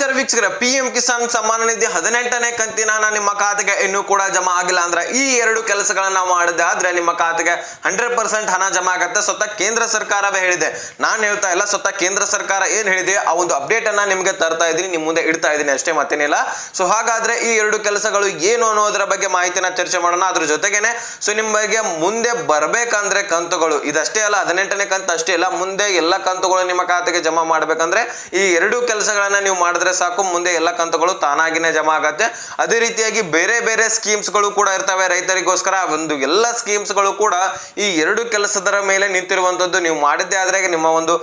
ನಮಸ್ಕಾರ ವೀಕ್ಷಕರ P M Kisan Samman Nidhi ಹದಿನೆಂಟನೇ ಕಂತಿನ ಹಣ ನಿಮ್ಮ ಖಾತೆಗೆ ಇನ್ನೂ ಕೂಡ ಜಮಾ ಆಗಿಲ್ಲ ಅಂದ್ರೆ ಈ ಎರಡು ಕೆಲಸಗಳನ್ನ ಮಾಡಿದೆ ಆದ್ರೆ ನಿಮ್ಮ ಖಾತೆಗೆ ಹಂಡ್ರೆಡ್ ಪರ್ಸೆಂಟ್ ಹಣ ಜಮಾ ಆಗುತ್ತೆ. ಸ್ವತಃ ಕೇಂದ್ರ ಸರ್ಕಾರವೇ ಹೇಳಿದೆ. ನಾನು ಹೇಳ್ತಾ ಇಲ್ಲ, ಸ್ವತಃ ಕೇಂದ್ರ ಸರ್ಕಾರ ಏನ್ ಹೇಳಿದೆ, ಆ ಒಂದು ಅಪ್ಡೇಟ್ ಅನ್ನ ನಿಮಗೆ ತರ್ತಾ ಇದೀನಿ ನಿಮ್ ಮುಂದೆ ಇಡ್ತಾ ಇದ್ದೀನಿ ಅಷ್ಟೇ, ಮತ್ತೇನಿಲ್ಲ. ಸೊ ಹಾಗಾದ್ರೆ ಈ ಎರಡು ಕೆಲಸಗಳು ಏನು ಅನ್ನೋದ್ರ ಬಗ್ಗೆ ಮಾಹಿತಿನ ಚರ್ಚೆ ಮಾಡೋಣ. ಅದ್ರ ಜೊತೆಗೇನೆ ಸೊ ನಿಮಗೆ ಮುಂದೆ ಬರ್ಬೇಕಂದ್ರೆ ಕಂತುಗಳು. ಇದಷ್ಟೇ ಅಲ್ಲ, ಹದಿನೆಂಟನೇ ಕಂತು ಅಷ್ಟೇ ಅಲ್ಲ ಮುಂದೆ ಎಲ್ಲ ಕಂತುಗಳು ನಿಮ್ಮ ಖಾತೆಗೆ ಜಮಾ ಮಾಡ್ಬೇಕಂದ್ರೆ ಈ ಎರಡು ಕೆಲಸಗಳನ್ನ ನೀವು ಮಾಡಿದ್ರೆ ಸಾಕು, ಮುಂದೆ ಎಲ್ಲ ಕಂತುಗಳು ತಾನಾಗಿನೇ ಜಮಾ ಆಗತ್ತೆ. ಅದೇ ರೀತಿಯಾಗಿ ಬೇರೆ ಬೇರೆ ಸ್ಕೀಮ್ಸ್ಗಳು ಕೂಡ ಇರ್ತವೆ ರೈತರಿಗೋಸ್ಕರ. ಒಂದು ಎಲ್ಲ ಸ್ಕೀಮ್ಸ್ಗಳು ಕೂಡ ಈ ಎರಡು ಕೆಲಸದರ ಮೇಲೆ ನಿಂತಿರುವಂತದ್ದು ನೀವು ಮಾಡಿದ್ದೆ ಆದ್ರೆ ನಿಮ್ಮ ಒಂದು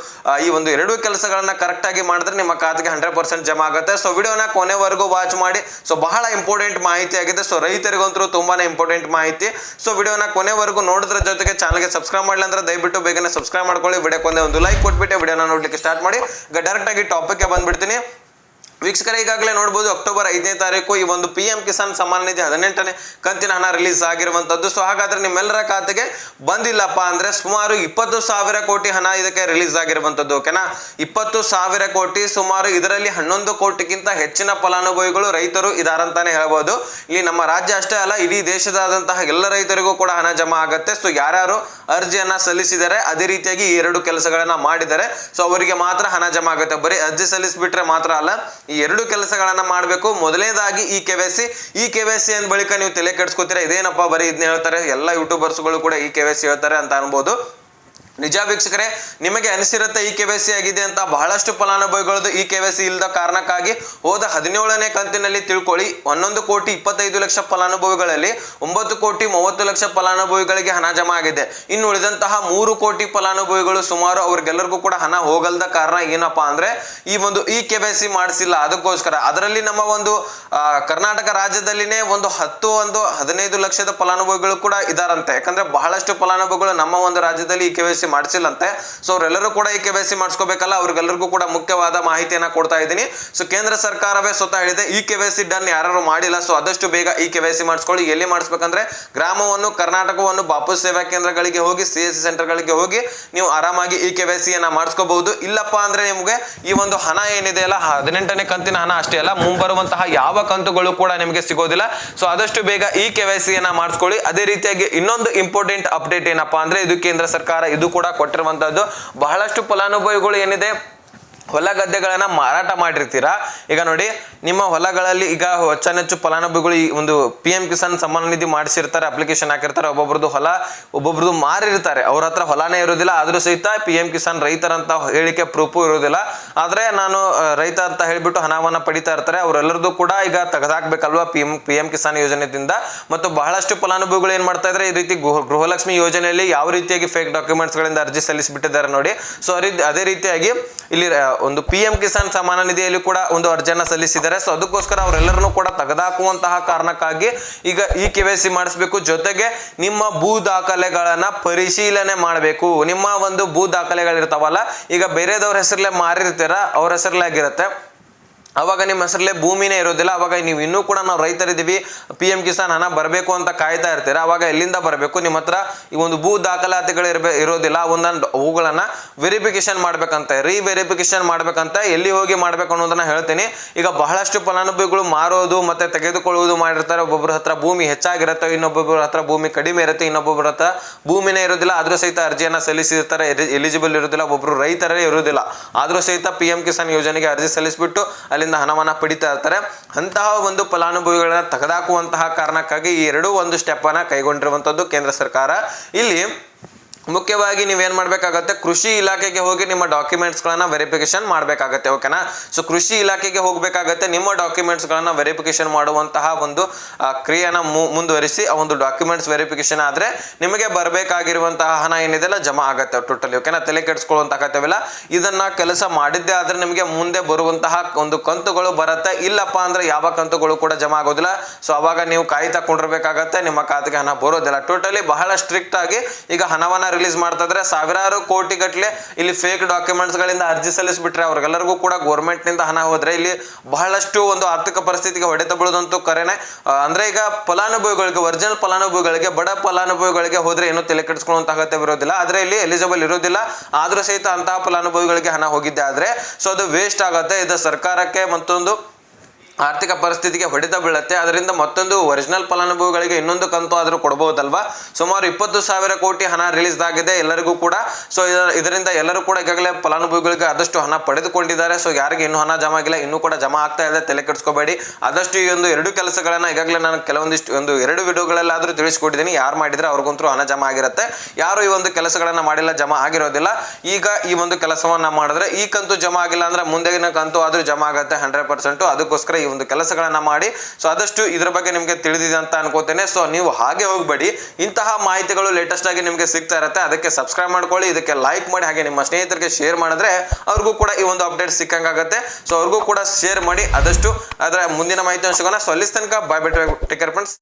ಈ ಒಂದು ಎರಡು ಕೆಲಸಗಳನ್ನ ಕರೆಕ್ಟ್ ಆಗಿ ಮಾಡಿದ್ರೆ ನಿಮ್ಮ ಖಾತೆಗೆ ಹಂಡ್ರೆಡ್ ಪರ್ಸೆಂಟ್ ಜಮಾ ಆಗುತ್ತೆ. ಸೊ ವಿಡಿಯೋನ ಕೊನೆವರೆಗೂ ವಾಚ್ ಮಾಡಿ. ಸೊ ಬಹಳ ಇಂಪಾರ್ಟೆಂಟ್ ಮಾಹಿತಿ ಆಗಿದೆ. ಸೊ ರೈತರಿಗಂತರೂ ತುಂಬಾನೇ ಇಂಪಾರ್ಟೆಂಟ್ ಮಾಹಿತಿ. ಸೊ ವಿಡಿಯೋನ ಕೊನೆವರೆಗೂ ನೋಡಿದ್ರ ಜೊತೆಗೆ ಚಾನಲ್ಗೆ ಸಬ್ಸ್ಕ್ರೈಬ್ ಮಾಡಲಿ ಅಂದ್ರೆ ದಯವಿಟ್ಟು ಬೇಗನೆ ಸಬ್ಸ್ಕ್ರೈಬ್ ಮಾಡ್ಕೊಳ್ಳಿ. ವಿಡಿಯೋಕ್ಕೊಂದೇ ಒಂದು ಲೈಕ್ ಕೊಟ್ಬಿಟ್ಟು ವಿಡಿಯೋನ ನೋಡ್ಲಿಕ್ಕೆ ಸ್ಟಾರ್ಟ್ ಮಾಡಿ. ಈಗ ಡೈರೆಕ್ಟ್ ಆಗಿ ಟಾಪಿಕ್ಗೆ ಬಂದ್ಬಿಡ್ತೀನಿ. ವೀಕ್ಷಕರ, ಈಗಾಗಲೇ ನೋಡ್ಬೋದು ಅಕ್ಟೋಬರ್ ಐದನೇ ತಾರೀಕು ಈ ಒಂದು ಪಿ ಎಂ ಕಿಸಾನ್ ಸಮ್ಮಾನ್ ನಿಧಿ ಹದಿನೆಂಟನೇ ಕಂತಿನ ಹಣ ರಿಲೀಸ್ ಆಗಿರುವಂಥದ್ದು. ಸೊ ಹಾಗಾದ್ರೆ ನಿಮ್ಮೆಲ್ಲರ ಖಾತೆಗೆ ಬಂದಿಲ್ಲಪ್ಪ ಅಂದ್ರೆ ಸುಮಾರು ಇಪ್ಪತ್ತು ಸಾವಿರ ಕೋಟಿ ಹಣ ಇದಕ್ಕೆ ರಿಲೀಸ್ ಆಗಿರುವಂಥದ್ದು ಓಕೆನಾ ಇಪ್ಪತ್ತು ಸಾವಿರ ಕೋಟಿ, ಸುಮಾರು ಇದರಲ್ಲಿ ಹನ್ನೊಂದು ಕೋಟಿಗಿಂತ ಹೆಚ್ಚಿನ ಫಲಾನುಭವಿಗಳು, ರೈತರು ಇದಾರಂತಾನೆ ಹೇಳ್ಬೋದು. ಇಲ್ಲಿ ನಮ್ಮ ರಾಜ್ಯ ಅಷ್ಟೇ ಅಲ್ಲ, ಇಡೀ ದೇಶದಾದಂತಹ ಎಲ್ಲ ರೈತರಿಗೂ ಕೂಡ ಹಣ ಜಮಾ ಆಗುತ್ತೆ. ಸೊ ಯಾರ್ಯಾರು ಅರ್ಜಿಯನ್ನ ಸಲ್ಲಿಸಿದರೆ ಅದೇ ರೀತಿಯಾಗಿ ಈ ಎರಡು ಕೆಲಸಗಳನ್ನ ಮಾಡಿದರೆ ಸೊ ಅವರಿಗೆ ಮಾತ್ರ ಹಣ ಜಮಾ ಆಗುತ್ತೆ. ಬರೀ ಅರ್ಜಿ ಸಲ್ಲಿಸಿಬಿಟ್ರೆ ಮಾತ್ರ ಅಲ್ಲ ಈ ಎರಡು ಕೆಲಸಗಳನ್ನು ಮಾಡಬೇಕು. ಮೊದಲನೇದಾಗಿ ಈ ಕೆ ವೈ ಸಿ. ಈ ಕೆ ಸಿ ಅಂದ ಬಳಿಕ ನೀವು ತಲೆ ಕೆಡಿಸ್ಕೋತೀರಾ? ಇದೇನಪ್ಪ ಬರೀ ಇದನ್ನ ಹೇಳ್ತಾರೆ. ಎಲ್ಲ ಯೂಟ್ಯೂಬರ್ಸ್ಗಳು ಕೂಡ ಈ ಕೆ ಸಿ ಹೇಳ್ತಾರೆ ಅಂತ ಅನ್ಬೋದು. ನಿಜ ವೀಕ್ಷಕರೇ, ನಿಮಗೆ ಅನಿಸಿರುತ್ತೆ ಈ ಕೆ ವೈ ಸಿ ಆಗಿದೆ ಅಂತ ಬಹಳಷ್ಟು ಫಲಾನುಭವಿಗಳದ್ದು ಈ ಕೆ ವೈ ಸಿ ಇಲ್ಲದ ಕಾರಣಕ್ಕಾಗಿ ಹೋದ ಹದಿನೇಳನೇ ಕಂತಿನಲ್ಲಿ ತಿಳ್ಕೊಳ್ಳಿ. ಹನ್ನೊಂದು ಕೋಟಿ ಇಪ್ಪತ್ತೈದು ಲಕ್ಷ ಫಲಾನುಭವಿಗಳಲ್ಲಿ ಒಂಬತ್ತು ಕೋಟಿ ಮೂವತ್ತು ಲಕ್ಷ ಫಲಾನುಭವಿಗಳಿಗೆ ಹಣ ಜಮಾ ಆಗಿದೆ. ಇನ್ನು ಉಳಿದಂತಹ ಮೂರು ಕೋಟಿ ಫಲಾನುಭವಿಗಳು ಸುಮಾರು ಅವ್ರಿಗೆಲ್ಲರಿಗೂ ಕೂಡ ಹಣ ಹೋಗಲ್ದ ಕಾರಣ ಏನಪ್ಪಾ ಅಂದ್ರೆ, ಈ ಒಂದು ಈ ಕೆ ವೈ ಸಿ ಮಾಡಿಸಿಲ್ಲ. ಅದಕ್ಕೋಸ್ಕರ ಅದರಲ್ಲಿ ನಮ್ಮ ಒಂದು ಕರ್ನಾಟಕ ರಾಜ್ಯದಲ್ಲಿನೇ ಒಂದು ಹತ್ತು ಒಂದು ಹದಿನೈದು ಲಕ್ಷದ ಫಲಾನುಭವಿಗಳು ಕೂಡ ಇದಾರಂತೆ. ಯಾಕಂದ್ರೆ ಬಹಳಷ್ಟು ಫಲಾನುಭವಿಗಳು ನಮ್ಮ ಒಂದು ರಾಜ್ಯದಲ್ಲಿ ಈ ಕೆ ವೈ ಸಿ ಮಾಡಿಸಿಲ್ಲಂತೆ. ಸೊ ಅವರೆಲ್ಲರೂ ಕೂಡ ಈ ಕೆ ವೈ ಸಿ ಮಾಡಿಸ್ಕೋಬೇಕಲ್ಲ ಅವ್ರಿಗೆಲ್ಲರಿಗೂ ಕೂಡ ಮುಖ್ಯವಾದ ಮಾಹಿತಿಯನ್ನ ಕೊಡ್ತಾ ಇದ್ದೀನಿ. ಸೊ ಕೇಂದ್ರ ಸರ್ಕಾರವೇ ಸ್ವತಃ ಹೇಳಿದೆ, ಈ ಕೆ ಸಿ ಡನ್ ಯಾರು ಮಾಡಿಲ್ಲ ಸೊ ಆದಷ್ಟು ಬೇಗ ಈ ಕೆ ಸಿ ಮಾಡಿಸ್ಕೊಳ್ಳಿ. ಎಲ್ಲಿ ಮಾಡಿಸ್ಬೇಕಂದ್ರೆ, ಗ್ರಾಮವನ್ನು, ಕರ್ನಾಟಕವನ್ನು ಬಾಪು ಸೇವಾ ಕೇಂದ್ರಗಳಿಗೆ ಹೋಗಿ, ಸಿ ಎಸ್ ಸಿ ಸೆಂಟರ್ಗಳಿಗೆ ಹೋಗಿ, ನೀವು ಆರಾಮಾಗಿ ಈ ಕೆ ವೈ ಸಿಯನ್ನು ಮಾಡಿಸ್ಕೋಬಹುದು. ಇಲ್ಲಪ್ಪ ಅಂದ್ರೆ ನಿಮಗೆ ಈ ಒಂದು ಹಣ ಏನಿದೆ ಅಲ್ಲ, ಹದಿನೆಂಟನೇ ಕಂತಿನ ಹಣ ಅಷ್ಟೇ ಅಲ್ಲ, ಮುಂಬರುವಂತಹ ಯಾವ ಕಂತುಗಳು ಕೂಡ ನಿಮಗೆ ಸಿಗೋದಿಲ್ಲ. ಸೊ ಆದಷ್ಟು ಬೇಗ ಈ ಕೆ ವೈ ಸಿಯನ್ನು ಮಾಡಿಸ್ಕೊಳ್ಳಿ. ಅದೇ ರೀತಿಯಾಗಿ ಇನ್ನೊಂದು ಇಂಪಾರ್ಟೆಂಟ್ ಅಪ್ಡೇಟ್ ಏನಪ್ಪಾ ಅಂದ್ರೆ, ಇದು ಕೇಂದ್ರ ಸರ್ಕಾರ, ಇದು ಕೂಡ ಕೊಟ್ಟಿರುವಂತದ್ದು ಬಹಳಷ್ಟು ಫಲಾನುಭವಿಗಳು ಏನಿದೆ? ಹೊಲ ಗದ್ದೆಗಳನ್ನ ಮಾರಾಟ ಮಾಡಿರ್ತೀರಾ? ಈಗ ನೋಡಿ, ನಿಮ್ಮ ಹೊಲಗಳಲ್ಲಿ ಈಗ ಹೆಚ್ಚು ಫಲಾನುಭವಿಗಳು ಈ ಒಂದು ಪಿ ಎಂ ಕಿಸಾನ್ ಸಮ್ಮಾನ ನಿಧಿ ಮಾಡಿಸಿರ್ತಾರೆ ಅಪ್ಲಿಕೇಶನ್ ಹಾಕಿರ್ತಾರೆ, ಒಬ್ಬೊಬ್ರದ್ದು ಹೊಲ ಒಬ್ಬೊಬ್ರದ್ದು ಮಾರಿರ್ತಾರೆ. ಅವ್ರ ಹತ್ರ ಹೊಲನೇ ಇರೋದಿಲ್ಲ, ಆದರೂ ಸಹಿತ ಪಿ ಎಂ ಕಿಸಾನ್ ರೈತರಂತ ಹೇಳಿಕೆ ಪ್ರೂಫು ಇರೋದಿಲ್ಲ. ಆದ್ರೆ ನಾನು ರೈತ ಅಂತ ಹೇಳಿಬಿಟ್ಟು ಹಣವನ್ನು ಪಡಿತಾ ಇರ್ತಾರೆ. ಅವರೆಲ್ಲರದ್ದು ಕೂಡ ಈಗ ತೆಗೆದಾಕ್ಬೇಕಲ್ವಾ P M P M Kisan ಯೋಜನೆದಿಂದ? ಮತ್ತು ಬಹಳಷ್ಟು ಫಲಾನುಭವಿಗಳು ಏನು ಮಾಡ್ತಾ ಇದ್ದಾರೆ ಈ ರೀತಿ ಗೃಹ, ಗೃಹಲಕ್ಷ್ಮಿ ಯೋಜನೆಯಲ್ಲಿ ಯಾವ ರೀತಿಯಾಗಿ ಫೇಕ್ ಡಾಕ್ಯುಮೆಂಟ್ಸ್ ಗಳಿಂದ ಅರ್ಜಿ ಸಲ್ಲಿಸಿಬಿಟ್ಟಿದ್ದಾರೆ ನೋಡಿ. ಸೊ ಅದೇ ರೀತಿಯಾಗಿ ಇಲ್ಲಿ ಒಂದು ಪಿ ಎಂ ಕಿಸಾನ್ ಸಮಾನ ನಿಧಿಯಲ್ಲಿ ಕೂಡ ಒಂದು ಅರ್ಜಿಯನ್ನ ಸಲ್ಲಿಸಿದ್ದಾರೆ. ಸೊ ಅದಕ್ಕೋಸ್ಕರ ಅವರೆಲ್ಲರನ್ನೂ ಕೂಡ ತೆಗೆದಾಕುವಂತಹ ಕಾರಣಕ್ಕಾಗಿ ಈಗ ಈ ಕೆ ವೈ ಸಿ ಮಾಡಿಸ್ಬೇಕು. ಜೊತೆಗೆ ನಿಮ್ಮ ಭೂ ದಾಖಲೆಗಳನ್ನ ಪರಿಶೀಲನೆ ಮಾಡಬೇಕು. ನಿಮ್ಮ ಒಂದು ಭೂ ದಾಖಲೆಗಳಿರ್ತಾವಲ್ಲ, ಈಗ ಬೇರೆದವ್ರ ಹೆಸರಲ್ಲೇ ಮಾರಿರ್ತೀರ, ಅವ್ರ ಹೆಸರಲ್ಲೇ ಆಗಿರುತ್ತೆ. ಅವಾಗ ನಿಮ್ಮ ಹೆಸರಲ್ಲೇ ಭೂಮಿನೇ ಇರೋದಿಲ್ಲ. ಅವಾಗ ನೀವು ಇನ್ನೂ ಕೂಡ ನಾವು ರೈತರಿದ್ದೀವಿ. ಪಿ ಎಂ ಕಿಸಾನ್ ಹಣ ಬರಬೇಕು ಅಂತ ಕಾಯ್ತಾ ಇರ್ತೀರ? ಅವಾಗ ಎಲ್ಲಿಂದ ಬರಬೇಕು? ನಿಮ್ಮ ಹತ್ರ ಈ ಒಂದು ಭೂ ದಾಖಲಾತಿಗಳು ಇರಬೇ ಇರೋದಿಲ್ಲ. ಒಂದೊಂದು ಅವುಗಳನ್ನ ವೆರಿಫಿಕೇಶನ್ ಮಾಡ್ಬೇಕಂತೆ. ರೀ ವೆರಿಫಿಕೇಶನ್ ಮಾಡ್ಬೇಕಂತ. ಎಲ್ಲಿ ಹೋಗಿ ಮಾಡ್ಬೇಕು ಅನ್ನೋದನ್ನ ಹೇಳ್ತೀನಿ. ಈಗ ಬಹಳಷ್ಟು ಫಲಾನುಭವಿಗಳು ಮಾರೋದು ಮತ್ತೆ ತೆಗೆದುಕೊಳ್ಳುವುದು ಮಾಡಿರ್ತಾರೆ. ಒಬ್ಬೊಬ್ಬರ ಹತ್ರ ಭೂಮಿ ಹೆಚ್ಚಾಗಿರುತ್ತೆ ಇನ್ನೊಬ್ಬೊಬ್ಬರ ಹತ್ರ ಭೂಮಿ ಕಡಿಮೆ ಇರುತ್ತೆ ಇನ್ನೊಬ್ಬೊಬ್ಬರ ಹತ್ರ ಭೂಮಿನೇ ಇರೋದಿಲ್ಲ. ಆದರೂ ಸಹಿತ ಅರ್ಜಿಯನ್ನ ಸಲ್ಲಿಸಿರ್ತಾರೆ. ಎಲಿಜಿಬಲ್ ಇರೋದಿಲ್ಲ. ಒಬ್ಬರು ರೈತರೇ ಇರೋದಿಲ್ಲ. ಆದರೂ ಸಹಿತ ಪಿ ಕಿಸಾನ್ ಯೋಜನೆಗೆ ಅರ್ಜಿ ಸಲ್ಲಿಸ್ಬಿಟ್ಟು ಅಲ್ಲಿಂದ ಹಣವನ್ನು ಪಡಿತಾ ಇರ್ತಾರೆ. ಅಂತಹ ಒಂದು ಫಲಾನುಭವಿಗಳನ್ನ ತೆಗೆದಾಕುವಂತಹ ಕಾರಣಕ್ಕಾಗಿ ಈ ಎರಡೂ ಒಂದು ಸ್ಟೆಪ್ಪನ್ನು ಕೈಗೊಂಡಿರುವಂಥದ್ದು ಕೇಂದ್ರ ಸರ್ಕಾರ. ಇಲ್ಲಿ ಮುಖ್ಯವಾಗಿ ನೀವೇನು ಮಾಡ್ಬೇಕಾಗತ್ತೆ, ಕೃಷಿ ಇಲಾಖೆಗೆ ಹೋಗಿ ನಿಮ್ಮ ಡಾಕ್ಯುಮೆಂಟ್ಸ್ ಗಳನ್ನ ವೆರಿಫಿಕೇಶನ್ ಮಾಡಬೇಕಾಗುತ್ತೆ ಓಕೆನಾ ಸೊ ಕೃಷಿ ಇಲಾಖೆಗೆ ಹೋಗಬೇಕಾಗತ್ತೆ, ನಿಮ್ಮ ಡಾಕ್ಯುಮೆಂಟ್ಸ್ ವೆರಿಫಿಕೇಷನ್ ಮಾಡುವಂತಹ ಒಂದು ಕ್ರಿಯೆಯನ್ನು ಮುಂದುವರಿಸಿ, ಆ ಒಂದು ಡಾಕ್ಯುಮೆಂಟ್ಸ್ ವೆರಿಫಿಕೇಶನ್ ಆದ್ರೆ ನಿಮಗೆ ಬರಬೇಕಾಗಿರುವಂತಹ ಹಣ ಏನಿದೆಲ್ಲ ಜಮಾ ಆಗುತ್ತೆ ಟೋಟಲಿ ಓಕೆನಾ ತಲೆ ಕೆಡಿಸ್ಕೊಳ್ಳುವಂತ ಅಗತ್ಯವಿಲ್ಲ. ಇದನ್ನ ಕೆಲಸ ಮಾಡಿದ್ದೆ ಆದರೆ ನಿಮಗೆ ಮುಂದೆ ಬರುವಂತಹ ಒಂದು ಕಂತುಗಳು ಬರುತ್ತೆ. ಇಲ್ಲಪ್ಪ ಅಂದ್ರೆ ಯಾವ ಕಂತುಗಳು ಕೂಡ ಜಮಾ ಆಗೋದಿಲ್ಲ. ಸೊ ಅವಾಗ ನೀವು ಕಾಯ್ತಾ ಕೊಂಡಿರ್ಬೇಕಾಗತ್ತೆ, ನಿಮ್ಮ ಖಾತೆಗೆ ಹಣ ಬರೋದಿಲ್ಲ. ಟೋಟಲಿ ಬಹಳ ಸ್ಟ್ರಿಕ್ಟ್ ಆಗಿ ಈಗ ಹಣವನ್ನ ರಿಲೀಸ್ ಮಾಡ್ತಾ ಇದ್ರೆ ಸಾವಿರಾರು ಕೋಟಿ ಗಟ್ಟಲೆ ಇಲ್ಲಿ ಫೇಕ್ ಡಾಕ್ಯುಮೆಂಟ್ಸ್ ಗಳಿಂದ ಅರ್ಜಿ ಸಲ್ಲಿಸಿಬಿಟ್ರೆ ಅವ್ರಿಗೆಲ್ಲರಿಗೂ ಕೂಡ ಗೌರ್ಮೆಂಟ್ನಿಂದ ಹಣ ಹೋದ್ರೆ ಇಲ್ಲಿ ಬಹಳಷ್ಟು ಒಂದು ಆರ್ಥಿಕ ಪರಿಸ್ಥಿತಿಗೆ ಹೊಡೆತ ಬೀಳೋದಂತೂ ಕರೆನೆ. ಅಂದ್ರೆ ಈಗ ಫಲಾನುಭವಿಗಳಿಗೆ ಒರಿಜಿನಲ್ ಫಲಾನುಭವಿಗಳಿಗೆ, ಬಡ ಫಲಾನುಭವಿಗಳಿಗೆ ಹೋದ್ರೆ ಏನು ತಲೆ ಕೆಡಿಸ್ಕೊಳ್ಳುವಂತ ಅಗತ್ಯವಿರೋದಿಲ್ಲ ಆದ್ರೆ ಇಲ್ಲಿ ಎಲಿಜಿಬಲ್ ಇರೋದಿಲ್ಲ. ಆದ್ರೂ ಸಹಿತ ಅಂತಹ ಫಲಾನುಭವಿಗಳಿಗೆ ಹಣ ಹೋಗಿದ್ದೆ ಆದ್ರೆ. ಸೊ ಅದು ವೇಸ್ಟ್ ಆಗುತ್ತೆ. ಇದು ಸರ್ಕಾರಕ್ಕೆ ಮತ್ತೊಂದು ಆರ್ಥಿಕ ಪರಿಸ್ಥಿತಿಗೆ ಹೊಡೆತ ಬೀಳುತ್ತೆ. ಅದರಿಂದ ಮತ್ತೊಂದು ಒರಿಜಿನಲ್ ಫಲಾನುಭವಿಗಳಿಗೆ ಇನ್ನೊಂದು ಕಂತು ಆದರೂ ಕೊಡಬಹುದಲ್ವಾ ಸುಮಾರು ಇಪ್ಪತ್ತು ಸಾವಿರ ಕೋಟಿ ಹಣ ರಿಲೀಸ್ ಆಗಿದೆ ಎಲ್ಲರಿಗೂ ಕೂಡ. ಸೊ ಇದರಿಂದ ಎಲ್ಲರೂ ಕೂಡ ಈಗಾಗಲೇ ಫಲಾನುಭವಿಗಳಿಗೆ ಆದಷ್ಟು ಹಣ ಪಡೆದುಕೊಂಡಿದ್ದಾರೆ. ಸೊ ಯಾರಿಗೆ ಇನ್ನೂ ಹಣ ಜಮಾ ಆಗಿಲ್ಲ, ಇನ್ನೂ ಕೂಡ ಜಮಾ ಆಗ್ತಾ ಇದೆ, ತಲೆ ಕೆಡಿಸ್ಕೋಬೇಡಿ. ಆದಷ್ಟು ಈ ಒಂದು ಎರಡು ಕೆಲಸಗಳನ್ನು ಈಗಾಗಲೇ ನಾನು ಕೆಲವೊಂದಿಷ್ಟು, ಒಂದು ಎರಡು ವಿಡಿಯೋಗಳಲ್ಲಾದರೂ ತಿಳಿಸ್ಕೊಟ್ಟಿದ್ದೀನಿ. ಯಾರು ಮಾಡಿದರೆ ಅವ್ರಿಗಂತೂ ಹಣ ಜಮಾ ಆಗಿರುತ್ತೆ. ಯಾರು ಈ ಒಂದು ಕೆಲಸಗಳನ್ನು ಮಾಡಿಲ್ಲ, ಜಮಾ ಆಗಿರೋದಿಲ್ಲ. ಈಗ ಈ ಒಂದು ಕೆಲಸವನ್ನು ಮಾಡಿದ್ರೆ ಈ ಕಂತು ಜಮಾ ಆಗಿಲ್ಲ ಅಂದ್ರೆ ಮುಂದಿನ ಕಂತು ಆದರೂ ಜಮಾ ಆಗುತ್ತೆ ಹಂಡ್ರೆಡ್ ಪರ್ಸೆಂಟು ಅದಕ್ಕೋಸ್ಕರ ಈ ಒಂದು ಕೆಲಸಗಳನ್ನು ಮಾಡಿ ಸೊ ಆದಷ್ಟು ಇದರ ಬಗ್ಗೆ ನಿಮಗೆ ತಿಳಿದಿದೆ ಅಂತ ಅನ್ಕೋತೇನೆ. ಸೊ ನೀವು ಹಾಗೆ ಹೋಗಬೇಡಿ. ಇಂತಹ ಮಾಹಿತಿಗಳು ಲೇಟೆಸ್ಟ್ ಆಗಿ ನಿಮಗೆ ಸಿಗ್ತಾ ಇರುತ್ತೆ. ಅದಕ್ಕೆ ಸಬ್ಸ್ಕ್ರೈಬ್ ಮಾಡ್ಕೊಳ್ಳಿ. ಇದಕ್ಕೆ ಲೈಕ್ ಮಾಡಿ, ಹಾಗೆ ನಿಮ್ಮ ಸ್ನೇಹಿತರಿಗೆ ಶೇರ್ ಮಾಡಿದ್ರೆ ಅವ್ರಿಗೂ ಕೂಡ ಈ ಒಂದು ಅಪ್ಡೇಟ್ ಸಿಕ್ಕಂಗಾಗುತ್ತೆ ಸೊ ಅವ್ರಿಗೂ ಕೂಡ ಶೇರ್ ಮಾಡಿ. ಆದಷ್ಟು ಅದರ ಮುಂದಿನ ಮಾಹಿತಿ ಅಂಶಗಳನ್ನ ಸೊ ಅಲ್ಲಿ ತನಕ ಬಾಯ್ ಬಿಟ್ಟು ಟೇಕ್ ಕೇರ್ ಫ್ರೆಂಡ್ಸ್